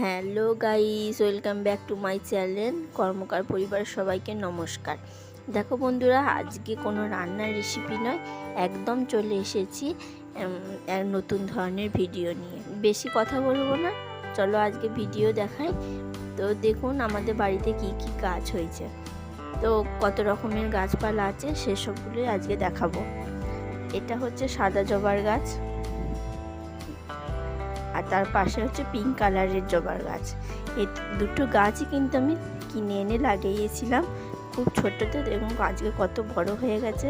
Hello guys, welcome back to my channel Karmakar পরিবারের সবাইকে নমস্কার। দেখো বন্ধুরা, আজকে কোনো রান্নার রেসিপি নয়, একদম চলে এসেছি এক নতুন ধরনের ভিডিও নিয়ে। বেশি কথা বলব না, চলো আজকে ভিডিও দেখাই। তো দেখুন, আমাদের বাড়িতে কি কি গাছ হয়েছে। তো কত রকমের গাছপালা আছে সেসবগুলোই আজকে দেখাবো। এটা হচ্ছে সাদা জবার গাছ। আর তার পাশে হচ্ছে পিঙ্ক কালারের জবার গাছ। এই দুটো গাছই কিন্তু আমি কিনে এনে লাগিয়েছিলাম। খুব ছোট তো দেখুন গাছকে কত বড় হয়ে গেছে।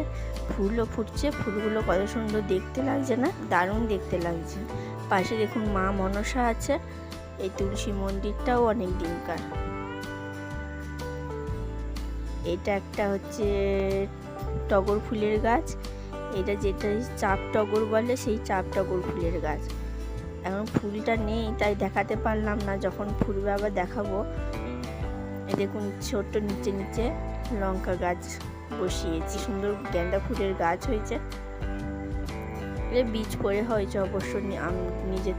ফুলও ফুটছে, ফুলগুলো কত সুন্দর দেখতে লাগছে না, দারুণ দেখতে লাগছে। পাশে দেখুন মা মনসা আছে, এই তুলসী মন্দিরটাও অনেক দিনকার। এটা একটা হচ্ছে টগর ফুলের গাছ। এটা যেটা চাপ টগর বলে, সেই চাপ টগর ফুলের গাছ। এখন ফুলটা নেই, তাই দেখাতে পারলাম না। যখন ফুলবে আবার দেখাবো। দেখুন, ছোট্ট নিচে নিচে লঙ্কা গাছ বসিয়েছি। সুন্দর গেন্দা ফুলের গাছ হয়েছে। এর বীজ পরে হয়েছে অবশ্য নিজের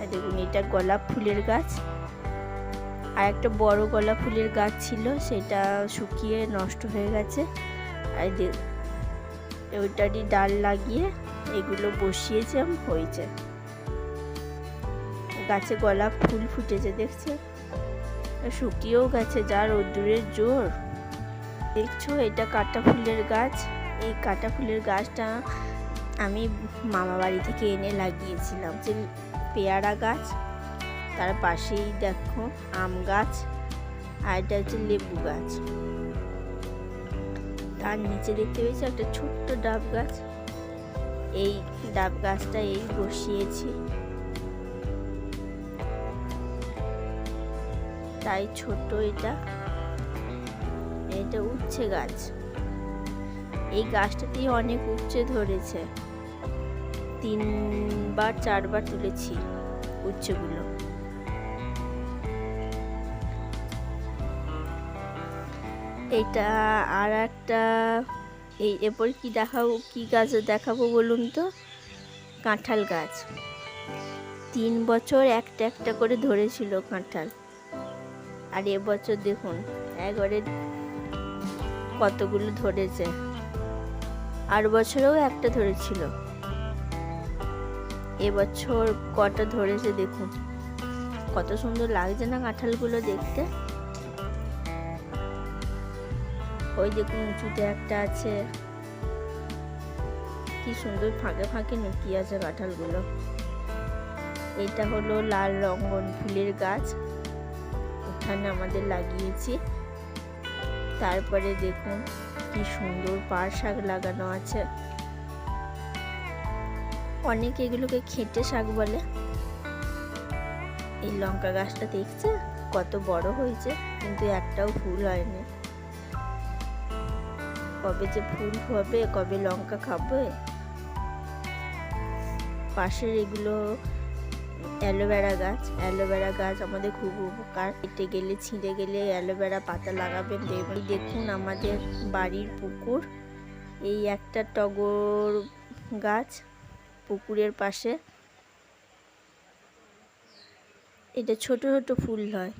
আর দেখুন, এটা গোলাপ ফুলের গাছ। আর একটা বড় গোলাপ ফুলের গাছ ছিল, সেটা শুকিয়ে নষ্ট হয়ে গেছে। আর ওইটারই ডাল লাগিয়ে এগুলো বসিয়েছিলাম হয়েছে। গাছে গোলাপ ফুল ফুটেছে দেখছে। শুকিয়েও গেছে যা রোদ্দুরের জোর। দেখছ, এটা কাটা ফুলের গাছ। এই কাটা ফুলের গাছটা আমি মামা বাড়ি থেকে এনে লাগিয়েছিলাম। যে পেয়ারা গাছ, তার পাশেই দেখো আম গাছ, আর এটা হচ্ছে লেবু গাছ। তার নিচে দেখতে পেয়েছি একটা ছোট্ট ডাব গাছ। এই ডাব গাছটা এই বসিয়েছি। তাই ছোট এটা। এটা উচ্ছে গাছ। এই গাছটাতেই অনেক উচ্ছে ধরেছে। তিনবার, চারবার তুলেছি উচ্ছেগুলো। এটা আর একটা এই এরপর কি দেখাবো, কি গাছ দেখাবো বলুন তো? কাঁঠাল গাছ। তিন বছর একটা একটা করে ধরেছিল কাঁঠাল। আর এবছর দেখুন, একবারে কতগুলো ধরেছে। আর বছরেও একটা ধরেছিল। এবছর কটা ধরেছে দেখুন। কত সুন্দর লাগছে না কাঁঠালগুলো দেখতে? ওই দেখুন উঁচুতে একটা আছে। কি সুন্দর ফাঁকে ফাঁকে লুকিয়ে আছে কাঁঠালগুলো। এটা হলো লাল রঙ্গন ফুলের গাছ। উঠানে আমাদের লাগিয়েছি। তারপরে দেখুন কি সুন্দর পার শাক লাগানো আছে। অনেকে এগুলোকে খেটে শাক বলে। এই লঙ্কা গাছটা দেখছে? কত বড় হয়েছে, কিন্তু একটাও ফুল হয়নি। কবে যে ফুল হবে, কবে লঙ্কা খাবে? পাশের এগুলো অ্যালোভেরা গাছ। অ্যালোভেরা গাছ আমাদের খুব উপকার। কেটে গেলে, ছিঁড়ে গেলে অ্যালোভেরা পাতা লাগাবেন। দেখুন আমাদের বাড়ির পুকুর। এই একটা টগর গাছ পুকুরের পাশে। এটা ছোট ছোট ফুল হয়।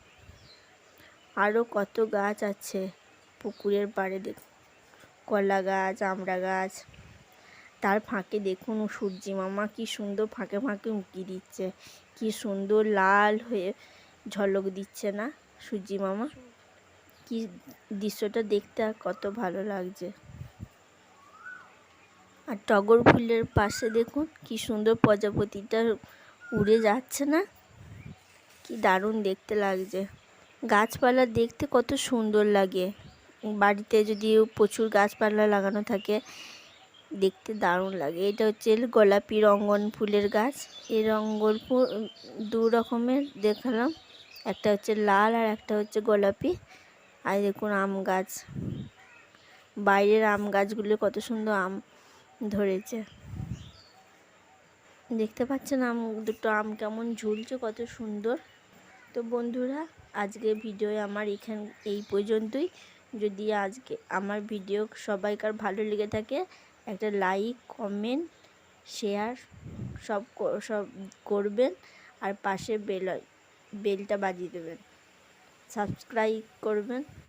আরও কত গাছ আছে পুকুরের পাড়ে দেখ কলা গাছ, আমড়া গাছ। তার ফাঁকে দেখুন সূর্যি মামা কি সুন্দর ফাঁকে ফাঁকে উঁকি দিচ্ছে। কি সুন্দর লাল হয়ে ঝলক দিচ্ছে না সূর্যি মামা? কি দৃশ্যটা দেখতে আর কত ভালো লাগছে। আর টগর ফুলের পাশে দেখুন কি সুন্দর প্রজাপতিটা উড়ে যাচ্ছে না? কি দারুণ দেখতে লাগছে। গাছপালা দেখতে কত সুন্দর লাগে। বাড়িতে যদি প্রচুর গাছপালা লাগানো থাকে দেখতে দারুণ লাগে। এটা হচ্ছে গোলাপি রঙ্গন ফুলের গাছ। এই রঙ্গন ফুল দু রকমের দেখালাম। একটা হচ্ছে লাল আর একটা হচ্ছে গোলাপি। আর দেখুন আম গাছ। বাইরের আম গাছগুলো কত সুন্দর আম ধরেছে। দেখতে পাচ্ছেন আম, দুটো আম কেমন ঝুলছে, কত সুন্দর। তো বন্ধুরা, আজকে ভিডিও আমার এখান, এই পর্যন্তই। যদি আজকে আমার ভিডিও সবাইকার ভালো লেগে থাকে একটা লাইক কমেন্ট শেয়ার সব সব করবেন আর পাশে বেল বেলটা বাজিয়ে দেবেন। সাবস্ক্রাইব করবেন।